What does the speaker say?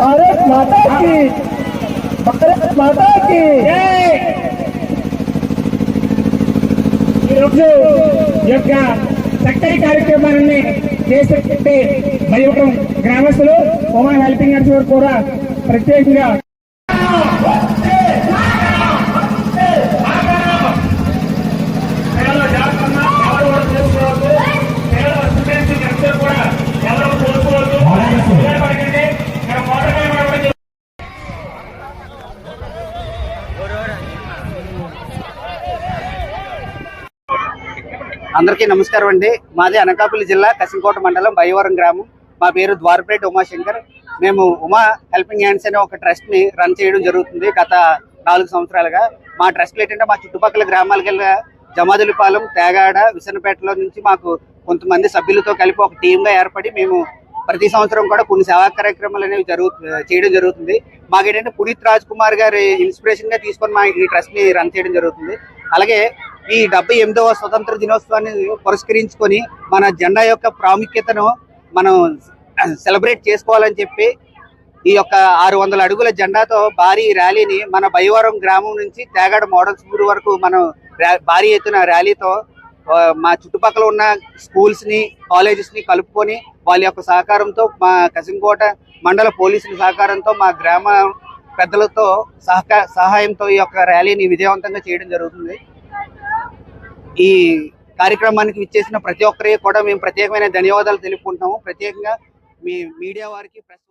भारत माता की। भारत माता की। ఈరోజు యొక్క చక్కటి కార్యక్రమాన్ని చేసే మరి ఒక గ్రామస్తులు ఉమా హెల్పింగ్ అడ్స్ కూడా ప్రత్యేకంగా అందరికీ నమస్కారం అండి. మాది అనకాపల్లి జిల్లా కసింకోట మండలం బయవరం గ్రామం. మా పేరు ద్వారపేట ఉమాశంకర్. మేము ఉమా హెల్పింగ్ హ్యాండ్స్ అనే ఒక ట్రస్ట్ని రన్ చేయడం జరుగుతుంది గత నాలుగు సంవత్సరాలుగా. మా ట్రస్ట్ ఏంటంటే మా చుట్టుపక్కల గ్రామాలకు వెళ్ళిన జమాదులపాలెం తేగాడ విసనపేటలో నుంచి మాకు కొంతమంది సభ్యులతో కలిపి ఒక టీంగా ఏర్పడి మేము ప్రతి సంవత్సరం కూడా కొన్ని సేవా కార్యక్రమాలు అనేవి జరుగు చేయడం జరుగుతుంది. మాకేంటంటే పునీత్ రాజ్ కుమార్ గారి ఇన్స్పిరేషన్గా తీసుకొని మా ఈ ట్రస్ట్ని రన్ చేయడం జరుగుతుంది. అలాగే ఈ డెబ్బై ఎనిమిదవ స్వతంత్ర దినోత్సవాన్ని పురస్కరించుకొని మన జెండా యొక్క ప్రాముఖ్యతను మనం సెలబ్రేట్ చేసుకోవాలని చెప్పి ఈ యొక్క ఆరు వందల అడుగుల జెండాతో భారీ ర్యాలీని మన భయవరం గ్రామం నుంచి తేగాడ మోడల్ స్కూల్ వరకు మనం భారీ ఎత్తున ర్యాలీతో మా చుట్టుపక్కల ఉన్న స్కూల్స్ని కాలేజెస్ని కలుపుకొని వాళ్ళ యొక్క సహకారంతో మా కసింకోట మండల పోలీసుల సహకారంతో మా గ్రామ పెద్దలతో సహక సహాయంతో ఈ యొక్క ర్యాలీని విజయవంతంగా చేయడం జరుగుతుంది. ఈ కార్యక్రమానికి విచ్చేసిన ప్రతి ఒక్కరికి కూడా మేము ప్రత్యేకమైన ధన్యవాదాలు తెలుపుకుంటాము ప్రత్యేకంగా మీ మీడియా వారికి ప్రెస్